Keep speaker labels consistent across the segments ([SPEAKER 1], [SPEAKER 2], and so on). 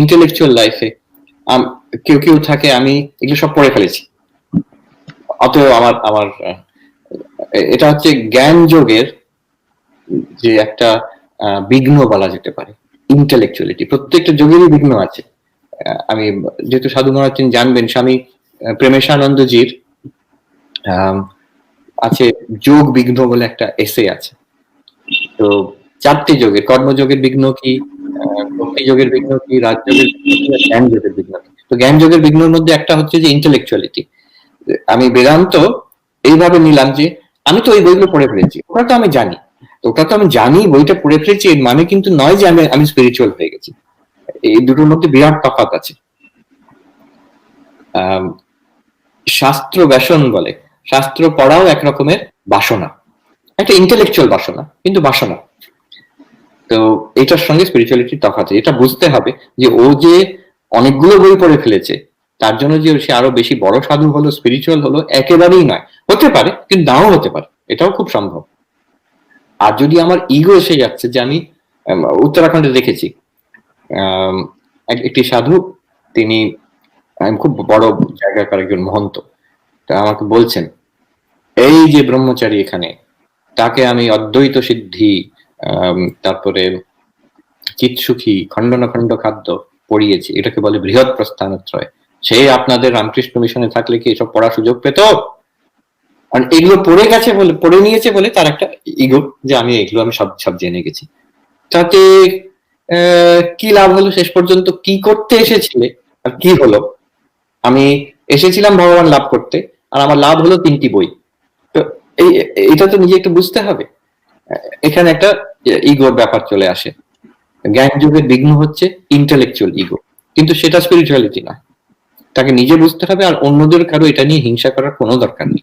[SPEAKER 1] Intellectual লাইফে কেউ কেউ থাকে, আমি এগুলো সব পড়ে ফেলেছি। অতএব আমার আমার এটা হচ্ছে জ্ঞান যোগের যে একটা বিঘ্ন বলা যেতে পারে ইন্টেলেকচুয়ালিটি প্রত্যেকটা যোগেরই বিঘ্ন আছে। আমি যেহেতু সাধু মহারাজ তিনি জানবেন, স্বামী প্রেমেশানন্দজির আছে যোগ বিঘ্ন বলে একটা এসে আছে। তো চারটি যোগের, কর্মযোগের বিঘ্ন কি যোগের বিঘ্ন কি রাজযোগের জ্ঞান যোগের বিঘ্ন? তো জ্ঞান যোগের বিঘ্নের মধ্যে একটা হচ্ছে যে ইন্টেলেকচুয়ালিটি আমি বেদান্ত, এইভাবে নিলাম যে আমি তো এই বইগুলো পড়ে ফেলেছি, ওটা তো আমি জানি। ওটা তো আমি জানি, বইটা পড়ে ফেলেছি, এর মানে কিন্তু নয় যে আমি আমি স্পিরিচুয়াল হয়ে গেছি। এই দুটোর মধ্যে বিরাট তফাৎ আছে। শাস্ত্র ব্যাসন বলে, শাস্ত্র পড়াও এক রকমের বাসনা। একটা ইন্টেলেকচুয়াল বাসনা, কিন্তু বাসনা। তো এটার সঙ্গে স্পিরিচুয়ালিটি তফাৎ এটা বুঝতে হবে যে ও যে অনেকগুলো বই পড়ে ফেলেছে, তার জন্য যে সে আরও বেশি বড় সাধু হলো স্পিরিচুয়াল হলো, একেবারেই নয়। হতে পারে, কিন্তু নাও হতে পারে। এটাও খুব সম্ভব। আর যদি আমার ইগো এসে যাচ্ছে যে আমি উত্তরাখণ্ডে দেখেছি একটি সাধু, তিনি খুব বড় জায়গাকার একজন মহন্ত, তা আমাকে বলছেন, এই যে ব্রহ্মচারী এখানে, তাকে আমি অদ্বৈত সিদ্ধি তারপরে চিৎসুখী, খণ্ডন খণ্ড খাদ্য পড়িয়েছি, এটাকে বলে বৃহৎ প্রস্থানত্রয়। সে আপনাদের রামকৃষ্ণ মিশনে থাকলে কি এসব পড়ার সুযোগ পেত? কারণ এগুলো পড়ে গেছে বলে, পড়ে নিয়েছে বলে তার একটা ইগো যে আমি এগুলো আমি সব সব জেনে গেছি। তাতে কি লাভ হলো? শেষ পর্যন্ত কি করতে এসেছিলে? আর কি হলো? আমি এসেছিলাম ভগবান লাভ করতে, আর আমার লাভ হলো তিনটি বই। তো এই এটা তো নিজে একটু বুঝতে হবে। এখানে একটা ইগোর ব্যাপার চলে আসে। জ্ঞান যুগের বিঘ্ন হচ্ছে ইন্টেলেকচুয়াল ইগো কিন্তু সেটা স্পিরিচুয়ালিটি না। তাকে নিজে বুঝতে হবে আর অন্যদের কারও এটা নিয়ে হিংসা করার কোনো দরকার নেই।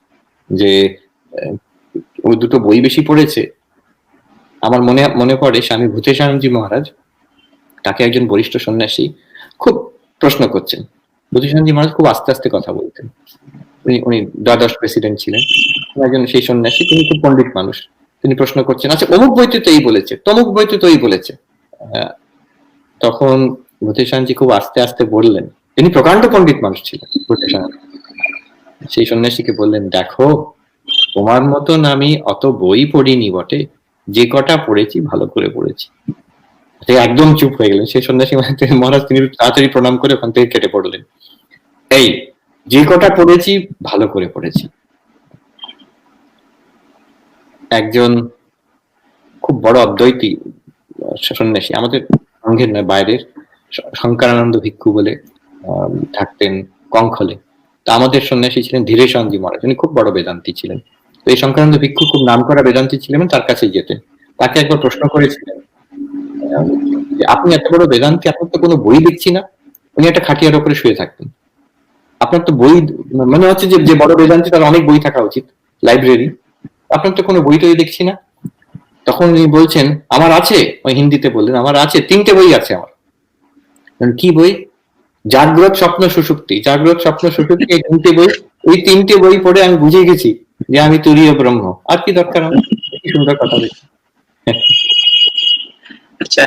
[SPEAKER 1] যে ওই দুটো বই বেশি পড়েছে। আমার মনে মনে পড়ে স্বামী ভূতেশানন্দজি মহারাজ, তাকে একজন বরিষ্ঠ সন্ন্যাসী খুব প্রশ্ন করছেন। ভূতেশানন্দজি মহারাজ খুব আস্তে আস্তে কথা বলতেন। উনি উনি দ্বাদশ প্রেসিডেন্ট ছিলেন। একজন সেই সন্ন্যাসী, তিনি খুব পণ্ডিত মানুষ। তিনি প্রশ্ন করছেন আচ্ছা অমুক বইতে তো এই বলেছে, তমুক বইতে তো এই বলেছে। তখন ভূতেশানজি খুব আস্তে আস্তে বললেন, তিনি প্রকাণ্ড পণ্ডিত মানুষ ছিলেন ভূতেশান সেই সন্ন্যাসীকে বললেন, দেখো, তোমার মতন আমি অত বই পড়িনি বটে, যে কটা পড়েছি ভালো করে পড়েছি। একদম চুপ হয়ে গেলেন। সেই সন্ন্যাসী মহারাজ তিনি তাড়াতাড়ি প্রণাম করে ওখান থেকে কেটে পড়লেন, এই, যে কটা পড়েছি ভালো করে পড়েছি। একজন খুব বড় অদ্বৈতী সন্ন্যাসী, আমাদের সংঘের নয়, বাইরের, শঙ্করানন্দ ভিক্ষু বলে থাকতেন কঙ্খলে। তা আমাদের সন্ন্যাসী ছিলেন ধীরে ধীরেশনজি মহারাজ, উনি খুব বড় বেদান্তি ছিলেন। তো এই শঙ্করানন্দ ভিক্ষু খুব নাম করা বেদান্তি ছিলেন, তার কাছে যেতেন। তাকে একবার প্রশ্ন করেছিলেন আপনি এত বড় বেদান্তি, আপনার তো কোনো বই দেখছি না। উনি একটা খাটিয়ার উপরে শুয়ে থাকতেন। আপনার তো বই, মনে হচ্ছে যে বড় বেদান্তি, তার অনেক বই থাকা উচিত, লাইব্রেরি। আপনার তো কোনো বই টই দেখছি না। তখন উনি বলছেন, আমার আছে। ওই হিন্দিতে বললেন, আমার আছে, তিনটে বই আছে আমার। কি বই? জাগ্রত স্বপ্ন সুষুপ্তি জাগ্রত স্বপ্ন সুষুপ্তি এই তিনটে বই ওই তিনটে বই পড়ে আমি বুঝে গেছি যে আমি তুরীয় ব্রহ্ম। আর কি দরকার আমার? কি সুন্দর কথা বলছি
[SPEAKER 2] আচ্ছা।